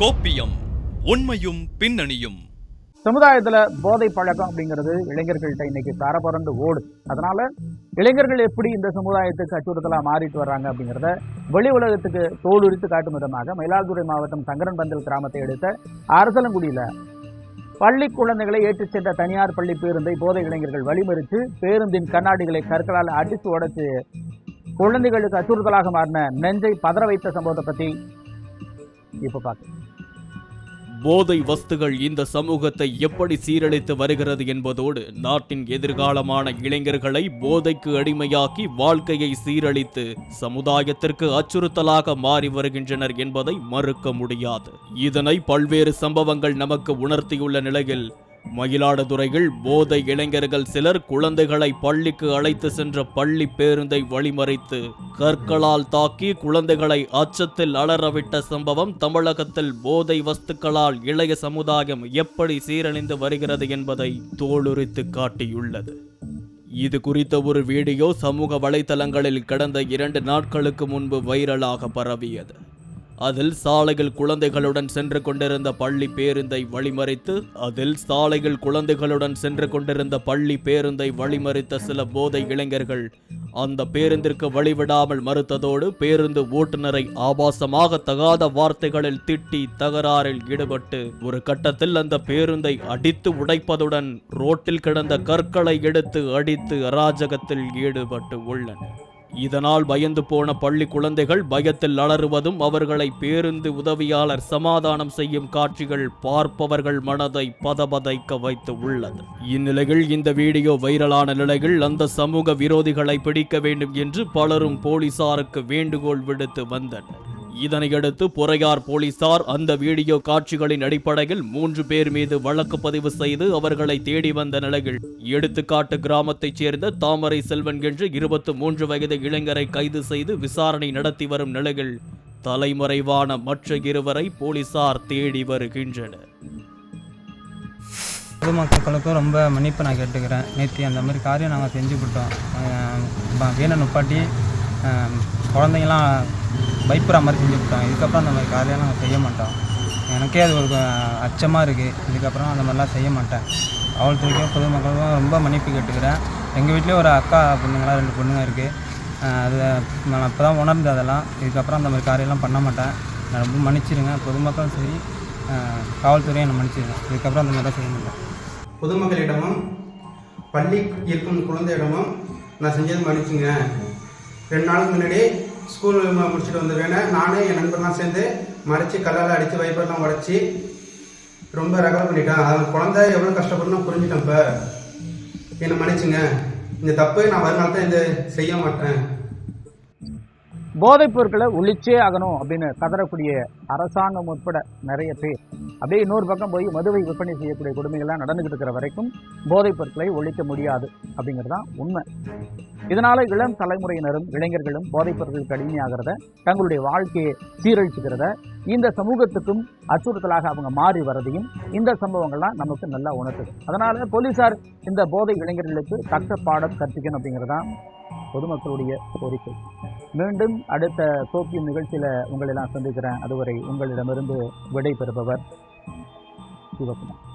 கோப்பியம் உண்மையும் பின்னணியும். சமுதாயத்துல போதை பழக்கம் அப்படிங்கிறது இளைஞர்கள்ட்ட இன்னைக்கு தரப்பறந்து ஓடு. அதனால இளைஞர்கள் எப்படி இந்த சமுதாயத்துக்கு அச்சுறுத்தலா மாறிட்டு வர்றாங்க அப்படிங்கிறத வெளி உலகத்துக்கு தோலுரித்து காட்டும் விதமாக மயிலாடுதுறை மாவட்டம் சங்கரன்பந்தல் கிராமத்தை எடுத்த அரசலங்குடியில பள்ளி குழந்தைகளை ஏற்றிச் சென்ற தனியார் பள்ளி பேருந்தை போதை இளைஞர்கள் வழிமறித்து பேருந்தின் கண்ணாடிகளை கற்களால் அடித்து உடைச்சு குழந்தைகளுக்கு அச்சுறுத்தலாக மாறின நெஞ்சை பதற வைத்த சம்பவத்தை பத்தி இப்போ பார்க்க போதை வஸ்துகள் இந்த சமூகத்தை எப்படி சீரழித்து வருகிறது என்பதோடு நாட்டின் எதிர்காலமான இளைஞர்களை போதைக்கு அடிமையாக்கி வாழ்க்கையை சீரழித்து சமுதாயத்திற்கு அச்சுறுத்தலாக மாறி வருகின்றனர் என்பதை மறுக்க முடியாது. இதனை பல்வேறு சம்பவங்கள் நமக்கு உணர்த்தியுள்ள நிலையில் மயிலாடுதுறையில் போதை இளைஞர்கள் சிலர் குழந்தைகளை பள்ளிக்கு அழைத்து சென்ற பள்ளி பேருந்தை வழிமறித்து கற்களால் தாக்கி குழந்தைகளை அச்சத்தில் அலறவிட்ட சம்பவம் தமிழகத்தில் போதை வஸ்துக்களால் இளைய சமுதாயம் எப்படி சீரழிந்து வருகிறது என்பதை தோலுரித்து காட்டியுள்ளது. இது குறித்த ஒரு வீடியோ சமூக வலைதளங்களில் கடந்த இரண்டு நாட்களுக்கு முன்பு வைரலாக பரவியது. அதில் சாலையில் குழந்தைகளுடன் சென்று கொண்டிருந்த பள்ளி பேருந்தை வழிமறித்து அதில் சாலையில் குழந்தைகளுடன் சென்று கொண்டிருந்த பள்ளி பேருந்தை வழிமறித்த சில போதை இளைஞர்கள் அந்த பேருந்திற்கு வழிவிடாமல் மறுத்ததோடு பேருந்து ஓட்டுநரை ஆபாசமாக தகாத வார்த்தைகளில் திட்டி தகராறில் ஈடுபட்டு ஒரு கட்டத்தில் அந்த பேருந்தை அடித்து உடைப்பதுடன் ரோட்டில் கிடந்த கற்களை எடுத்து அடித்து அராஜகத்தில் ஈடுபட்டு உள்ளனர். இதனால் பயந்து போன பள்ளி குழந்தைகள் பயத்தில் அலறுவதும் அவர்களை பேருந்து உதவியாளர் சமாதானம் செய்யும் காட்சிகள் பார்ப்பவர்கள் மனதை பதபதைக்க வைத்து உள்ளது. இந்நிலையில் இந்த வீடியோ வைரலான நிலையில் அந்த சமூக விரோதிகளை பிடிக்க வேண்டும் என்று பலரும் போலீசாருக்கு வேண்டுகோள் விடுத்து வந்தனர். இதனையடுத்து பொறையார் போலீசார் அந்த வீடியோ காட்சிகளின் அடிப்படையில் மூன்று பேர் மீது வழக்கு பதிவு செய்து அவர்களை தேடி வந்த நிலையில் எடுத்துக்காட்டு கிராமத்தைச் சேர்ந்த தாமரை செல்வன் என்று இருபத்து மூன்று வயது இளைஞரை கைது செய்து விசாரணை நடத்தி வரும் நிலையில் தலைமறைவான மற்ற இருவரை போலீசார் தேடி வருகின்றனர். பொதுமக்களுக்கும் ரொம்ப மன்னிப்பு நான் கேட்டுக்கிறேன். நேற்று அந்த மாதிரி காரியம் நாங்கள் செஞ்சு விட்டோம் வீணை நுப்பாட்டி குழந்தைங்களாம் பயப்படுற மாதிரி செஞ்சு விட்டோம் இதுக்கப்புறம் அந்த மாதிரி காரியம் நாங்கள் செய்ய மாட்டோம் எனக்கே அது ஒரு அச்சமாக இருக்குது இதுக்கப்புறம் அந்த மாதிரிலாம் செய்ய மாட்டேன். காவல்துறைக்கும் பொதுமக்களுக்கும் ரொம்ப மன்னிப்பு கேட்டுக்கிறேன். எங்கள் வீட்லேயும் ஒரு அக்கா பொண்ணுங்களாம் ரெண்டு பொண்ணுங்க இருக்குது அது நான் இப்போ தான் உணர்ந்தேன் அதெல்லாம். இதுக்கப்புறம் அந்த மாதிரி காரியம்லாம் பண்ண மாட்டேன். நான் ரொம்ப மன்னிச்சிடுங்க பொதுமக்களும் சரி காவல்துறையை காவல்துறையும் என்னை மன்னிச்சிடுங்க இதுக்கப்புறம் அந்த மாதிரிலாம் செய்ய மாட்டேன். பொதுமக்களிடமும் பள்ளி இருக்கும் குழந்தையிடமும் நான் செஞ்சது மன்னிச்சுங்க. ரெண்டு நாளுக்கு முன்னாடி ஸ்கூல் முடிச்சுட்டு வந்து வேணை நானும் என் நண்பர்லாம் சேர்ந்து மறைச்சி கல்லால் அடித்து வைப்பர்லாம் உடச்சி ரொம்ப ரகலை பண்ணிட்டேன். அவன் குழந்தை எவ்வளோ கஷ்டப்படணும் புரிஞ்சுட்டேன் இப்போ. என்னை மன்னிச்சுங்க. இந்த தப்பு நான் வருங்காலத்தை இந்த செய்ய மாட்டேன். போதைப் பொருட்களை ஒழிச்சே ஆகணும் அப்படின்னு கதறக்கூடிய அரசாங்கம் உட்பட நிறைய பேர். அப்படியே இன்னொரு பக்கம் போய் மதுவை விற்பனை செய்யக்கூடிய கொடுமைகள்லாம் நடந்துகிட்டு இருக்கிற வரைக்கும் போதைப் பொருட்களை ஒழிக்க முடியாது அப்படிங்கிறது தான் உண்மை. இதனால இளம் தலைமுறையினரும் இளைஞர்களும் போதைப் பொருட்களுக்கு அடிமையாகிறத தங்களுடைய வாழ்க்கையை சீரழிச்சுக்கிறத இந்த சமூகத்துக்கும் அச்சுறுத்தலாக அவங்க மாறி வரதையும் இந்த சம்பவங்கள்லாம் நமக்கு நல்லா உணர்த்துது. அதனால போலீசார் இந்த போதை இளைஞர்களுக்கு தக்க பாடம் கற்பிக்கணும் அப்படிங்கிறது தான் பொதுமக்களுடைய கோரிக்கை. மீண்டும் அடுத்த சோக்கியம் நிகழ்ச்சியில் உங்களை நான் சந்திக்கிறேன். அதுவரை உங்களிடமிருந்து விடை பெறுபவர் சிவகுமார்.